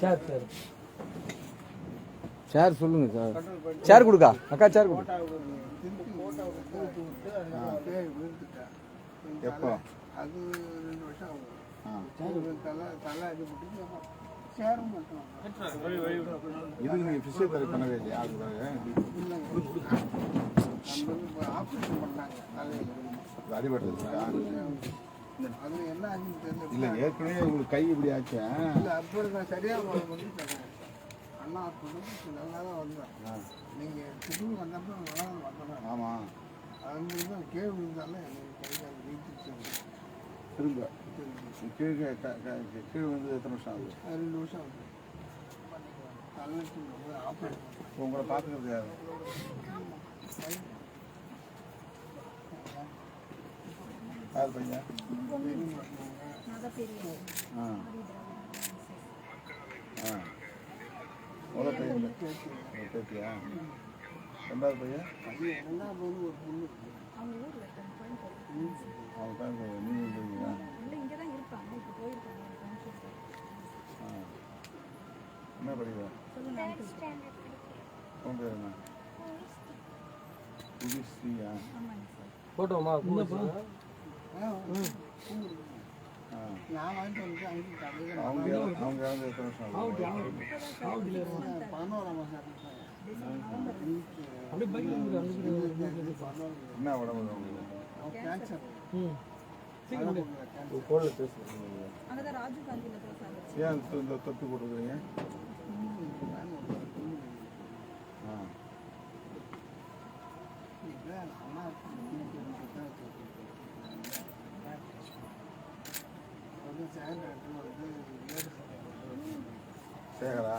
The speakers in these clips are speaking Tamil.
சார் சார் சேர் சொல்லுங்க சார் சேர் கொடுக்கா? அக்கா சேர் கொடு எப்போ? அது ரெண்டு வருஷம் ஆகும் ஆ. தலை தலை அடிபட்டு சேரும் மட்டும் இதுக்கு நீங்கள் ஃபிசியோதெரபி பண்ணவே இல்லையா? அதுக்காக இல்லைங்க நம்ம இப்போ ஆப்ரேஷன் பண்ணாங்க தலையில் இது அடிபட்டதுக்கா அது என்ன ஆச்சுன்னு தெரியல இல்லை ஏற்கனவே உங்களுக்கு கை இப்படி ஆச்சா? இல்லை அப்போ நான் சரியாக அண்ணா ஹாஸ்பிட்டலுக்கு நல்லா தான் வந்தேன் நீங்கள் திரும்பி வந்தப்போ நல்லா வந்தேன் ஆமாம் அது தான் கேள்வி இருந்தாலும் எனக்கு வீட்டுச்சு திரும்ப. கீழே க- க- கீழே வந்து எத்தனை வருஷம் ஆகுது? ரெண்டு வருஷம் ஆகுது. வந்து ஆப்ரேஷன் உங்களை பார்த்துக்கிறது யாரு? யார் பையன் ஆ ஆ முதல் பையன் பேத்தியா ரெண்டாவது பையன் ரெண்டாவது ஒரு பொண்ணு தான் நீங்கள் என்ன படிக்கிறேன் உன் பேர் என்ன புதிஸ்ரீயா போட்டோமா என்ன உடம்பு உங்களுக்கு கேன்சர் ம் ராஜீவ் பேசுறாங்க. ஏன் இந்த- போட்டுருக்கீங்க ஆ அண்ணா வந்து சேகர் வந்து ஏறு சேகரா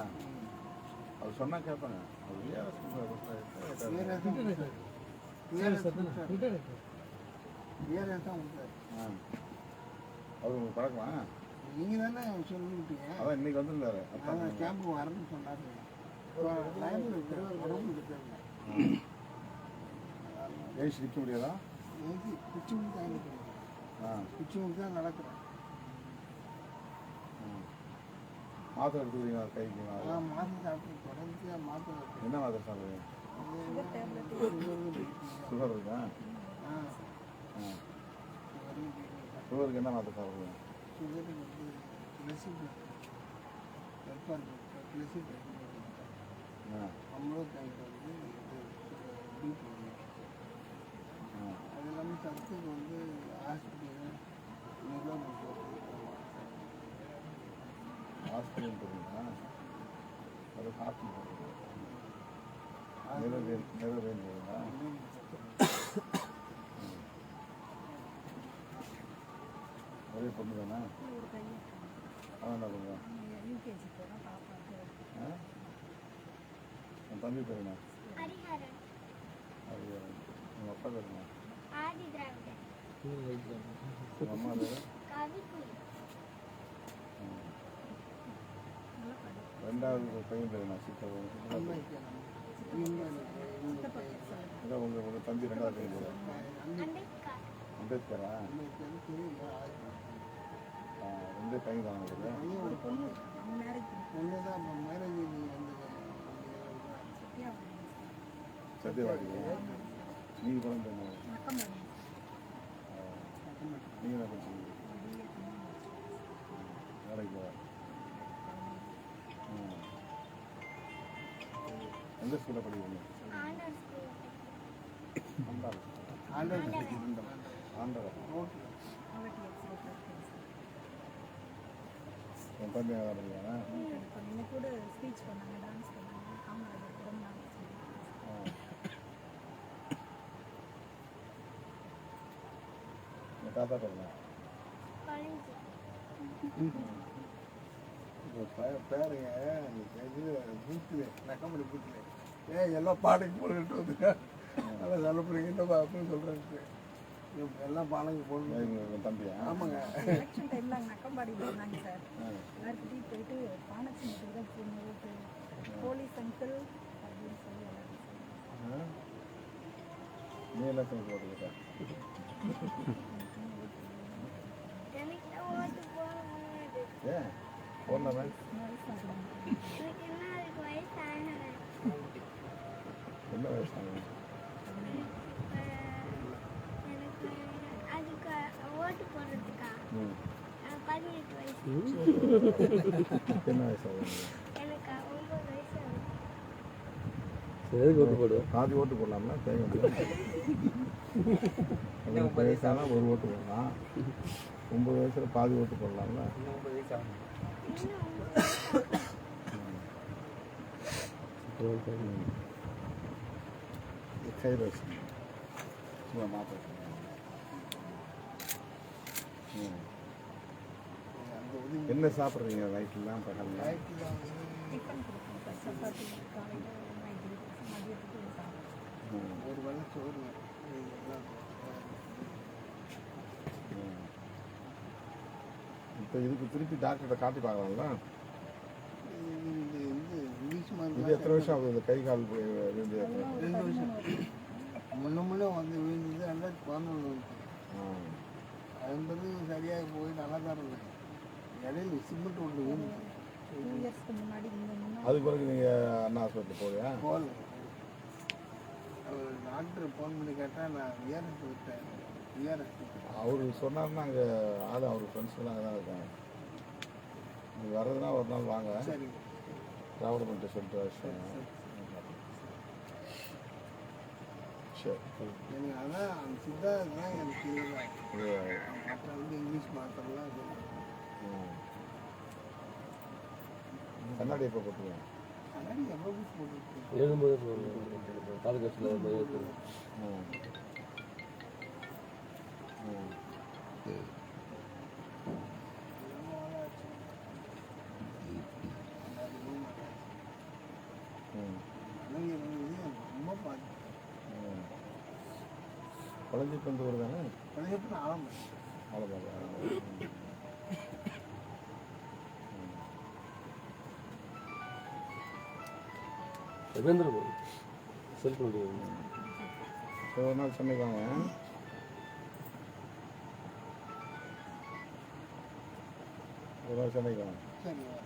அவர் சொன்னா கேட்பாங்க அவர் உங்களுக்கு பழக்கமா? நீங்கள் தானே சொல்லிவிட்டீங்க அதான் இன்னைக்கு வந்திருந்தாரு. கேம்புக்கு வரணும்னு சொன்னார். ஏசி நிற்க முடியாதா ஏசி குச்சி முடி தான் நிற்கிறேன் ஆ. குச்சி முடி தான் நடக்கிறேன் ம். மாத்திரை எடுத்துக்கிறீங்களா கைக்கு மாதம் சாப்பிட்டு தொடர்ந்து மாத்திரை. என்ன மாத்திரை சாப்பிடுறீங்க? சுகர் இருக்கா? ஆ. ஆ. சுகருக்கு என்ன மாத்திரை சாப்பிடுறீங்க? சுகருக்கு வந்து பிளஸிட் ஆ. அமிர்தக்காய்க்கு வந்து பீட் ஆ அது இல்லாமல் சத்துக்கு வந்து ஹாஸ்பிட்டல் நிர்வாகம் போகிறீங்களா அது ஹாஸ்பிட்டல் நிறவே நிறவேன் போகிறீங்களா ஒரே பொண்ணு தானே அவன் என்ன ஆ உன் தம்பி பேர் என்ன? ஹரிஹரன். அது உங்கள் அப்பா பேர் என்ன? அம்மா பேர்? ரெண்டாவது பையன் பேர் நான் சித்தவன் உங்கள் உங்கள் தம்பி ரெண்டாவது பையன் பேர். அம்பேத்கரா? ரெண்டு பையன் தான் உங்களுக்கு ஒரு பொண்ணு அவன் மேரேஜ் பொண்ணு தான் இப்போ ஓகே அவட்டி எக்ஸிபிட் என் தம்பி என்ன படிக்கிறானா கூட ஸ்பீச் பண்ணாங்க டான்ஸ் பண்ணாங்க காமராஜர். என் தாத்தா காலேஜ் இப்போ பேருங்க பூத்தில் நக்கம்படி பூத்தில் ஏ எல்லாம் பாடைக்கு போட்டுட்டு வந்துங்க நல்லா நல்ல பிள்ளைங்க அப்படின்னு சொல்கிறேன் எல்லாம் பானைக்கு போடணும். தம்பியா ஆமாங்க. எலெக்ஷன் டைம்ல அங்கே சார். எல்லாருக்கிட்டையும் போயிட்டு பானச்சி மட்டும் தான் ஓட்டு போலீஸ் அங்கிள் அப்படின்னு சொல்லி எல்லாரும்? நீ சொல்லி முடியாது ஏன்? போடலாமே. எனக்கு என்ன அதுக்கு வயசு ஆகலை என்ன வயசாங்க எனக்கு அதுக்கு ஓட்டு போடுறதுக்கா ம் அஹ் பதினெட்டு வயசு என்ன ஒன்பது வயசு எதுக்கு ஓட்டு போடுவோம் பாதி ஓட்டு போடலாம்னா தேவை பதினெட்டு வயசானா ஒரு ஓட்டு போடலாம். ஒம்பது வயசுல பாதி ஓட்டு போடலாம்ல? கை வச்சு சும்மா உதவி என்ன சாப்பிட்றீங்க நைட்லாம் சாப்பிடுவோம் ஒரு வேளை சோறு இப்போ இதுக்கு திருப்பி டாக்டர்கிட்ட காட்டி பார்க்கலாம்ல இது எத்தனை வருஷம் ஆகுது இந்த கை கால் விழுந்து ரெண்டு வருஷம். முன்ன முன்னே வந்து விழுந்தது ரெண்டாயிரத்தி பதினொன்று வந்து ஐம்பது சரியாக போய் நல்லா தான் இருந்தேன் இடையில சிமெண்ட் ஒன்று விழுந்து அதுக்கு பிறகு நீங்கள் அண்ணா ஹாஸ்பிட்டல் போவியா போகல. டாக்டர் ஃபோன் பண்ணி கேட்டால் நான் விஆர்எஸ் விட்டேன். விஆர்எஸ் அவர் சொன்னார்னா அங்கே ஆள் அவர் ஃப்ரெண்ட்ஸ்லாம் அங்கே தான் இருக்காங்க. நீங்கள் வர்றதுனா ஒரு நாள் வாங்க. சரி டிராவல் பண்ணிட்டு சொல்லிட்டு விஷயம் சரி. எனக்கு அதான் அந்த சித்தா தான் எனக்கு மற்ற வந்து இங்கிலீஷ் மாத்திரலாம் இது ம். கண்ணாடி எப்போ போட்டுருக்கு எழுதும்போது காலகட்டத்தில் ம். ம். ம் கண்ணாடி ரொம்ப பார்த்து ம் குழந்தை பந்து ஊர் தானே? பழையப்ப ஆரம்பம் அவ்வளோதான் எவேந்திர செல்ஃப் முடியும் ஒரு நாள் சென்னைக்கு ஒரு நாள் சென்னைக்கு வாங்க. அப்படியே.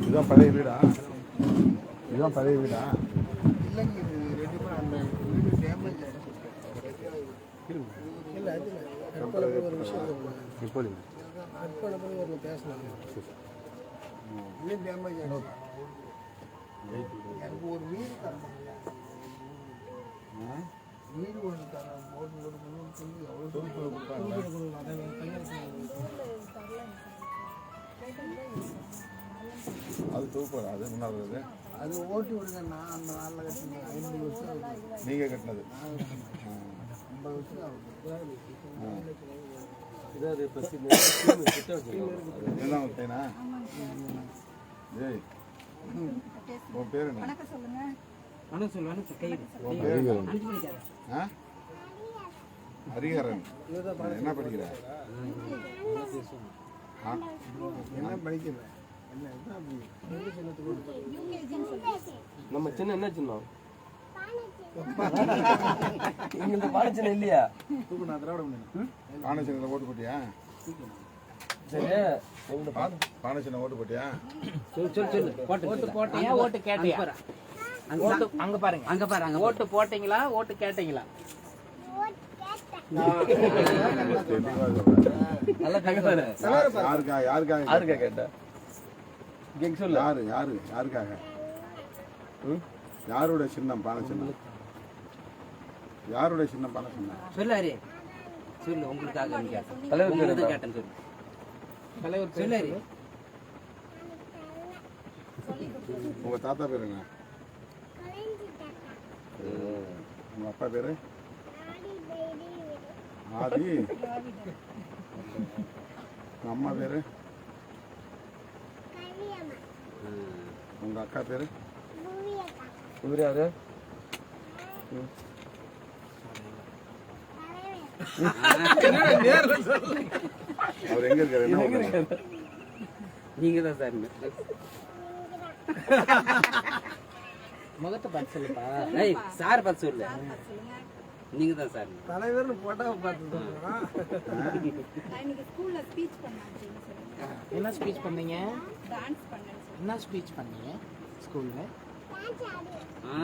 இதுதான் பழைய வீடா? இதுதான் பழைய வீடா? இல்லைங்க இது ரெண்டு பேரும் அந்த வீடு டேமேஜ் இல்லை அது நட்பழக்கம் ஒரு விஷயம் ஒரு பேசலாம் இன்னும் டேமேஜ் ஆகிடுச்சு எனக்கு ஒரு வீடு தரணும் வீடு ஒன்று தரேன் போட்டு கொடுக்கணும்னு சொல்லி எவ்வளோ சொல்லி அது தூக்கம் அது முன்னாடி அது ஓட்டி விடுங்க. நான் அந்த நாளில் கட்டினேன் ஐம்பது வருஷம் நீங்கள் கட்டினது? ஐம்பது வருஷம் இதாவது இப்போ கிட்ட பையனா ஜெய் உன் பேர் என்ன? வணக்கம் சொல்லுங்க. உன் பேர் என்ன? ஆ? ஹரிஹரன். என்ன படிக்கிற? என்ன படிக்கிறேன் நம்ம சின்ன என்ன சின்னம் இல்லையா? நான் திராவிட ஓட்டு போட்டியா? சரி உங்களோட பாட பானசினில் ஓட்டு போட்டியா? ஓட்டு போட்டியா ஓட்டு கேட்டியா? ஓட்டு அங்க பாருங்க அங்க பாருங்க. ஓட்டு போட்டீங்களா? ஓட்டு கேட்டீங்களா? யாருக்காக யாருக்கா கேட்ட? சொல்லு. யாரு யாரு யாருக்காக? ம்? யாரோட சின்னம் பானை சின்னம்? யாரோட சின்னம் பானை சின்னம்? சொல்லு ஹரி சொல்லு உங்களுக்காக. தலைவர்? கேட்டேன் சொல்லு. தலைவர் உங்க தாத்தா பேர் என்ன? உங்க அப்பா பேரு? ஆதி. அம்மா பேரு? உங்க அக்கா பேரு? இவர் யாரு? அவர் எங்க இருக்காரு? என்ன? நீங்க தான் சார் முகத்தை பார்த்து சொல்லுப்பா. சார் பார்த்து சொல்லு. நீங்க தான் சார். தலைவர்னு போட்டா பார்த்து இன்னைக்கு ஸ்கூல்ல ஸ்பீச் என்ன ஸ்பீச் பண்ணீங்க? டான்ஸ் என்ன ஸ்பீச் பண்ணீங்க ஸ்கூல்ல ஆ.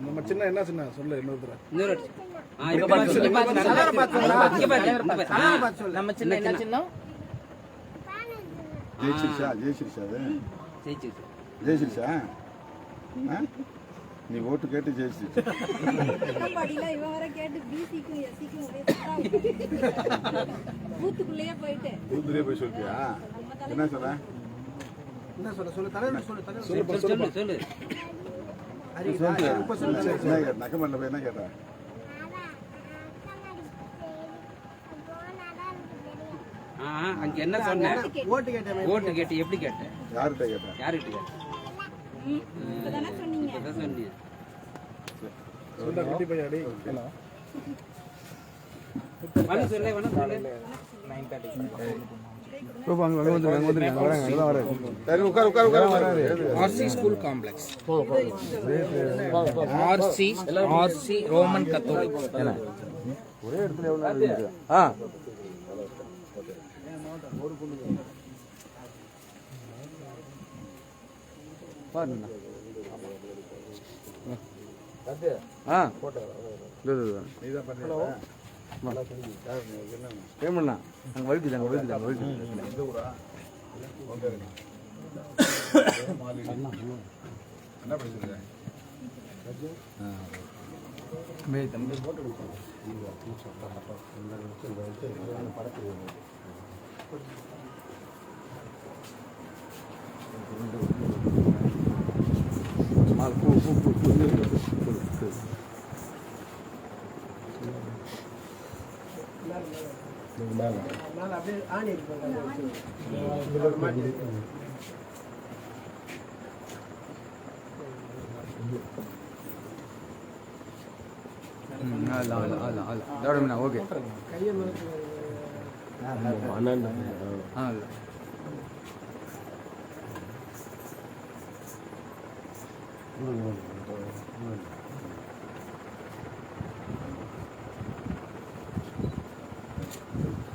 நம்ம சின்ன என்ன சின்ன? சொல்லு இன்னொரு தடவை. இன்னொரு நம்ம சின்ன என்ன சின்னம்? ஜெயிச்சிருச்சா? ஜெயிச்சிருச்சா அது? ஜெயிச்சிருச்சு. ஜெயிச்சிருச்சா? ஆ? நீ ஓட்டு கேட்டு ஒரே பூத்துக்குள்ளேயே போய் சொல்லிட்டியா? என்ன சொல்ற என்ன சொல்ல சொல்லு தலைவர் சொல்லு. சொல்லு, சொல்லு, சொல்லு. நக்கமல்ல போய் என்ன கேட்ட? ஆ, ஆ, அங்க என்ன சொன்ன? ஓட்டு கேட்டேன் ஓட்டு கேட்டு எப்படி கேட்ட? யார்கிட்ட கேட்ட? யாருகிட்ட கேட்ட? இப்பதானே சொன்னீங்க இப்பதான் சொன்னீங்க வணக்கம் சொல்லு நைன் தேர்ட்டி சரி உட்கார் உட்கார் உட்கார் RC school complex RC RC Roman Catholic எந்த لا لا لا لا لا لا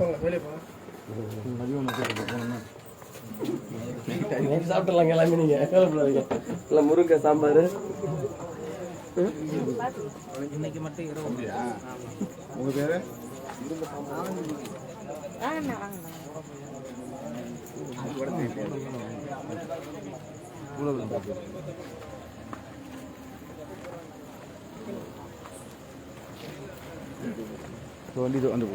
போங்க வெளியே போங்க. சாப்பிடலாங்க எல்லாமே நீங்க. கவலைப்படாதீங்க எல்லாம் முருங்கை சாம்பார். இன்னைக்கு மட்டும் இரவு உங்க பேரு வந்து வந்து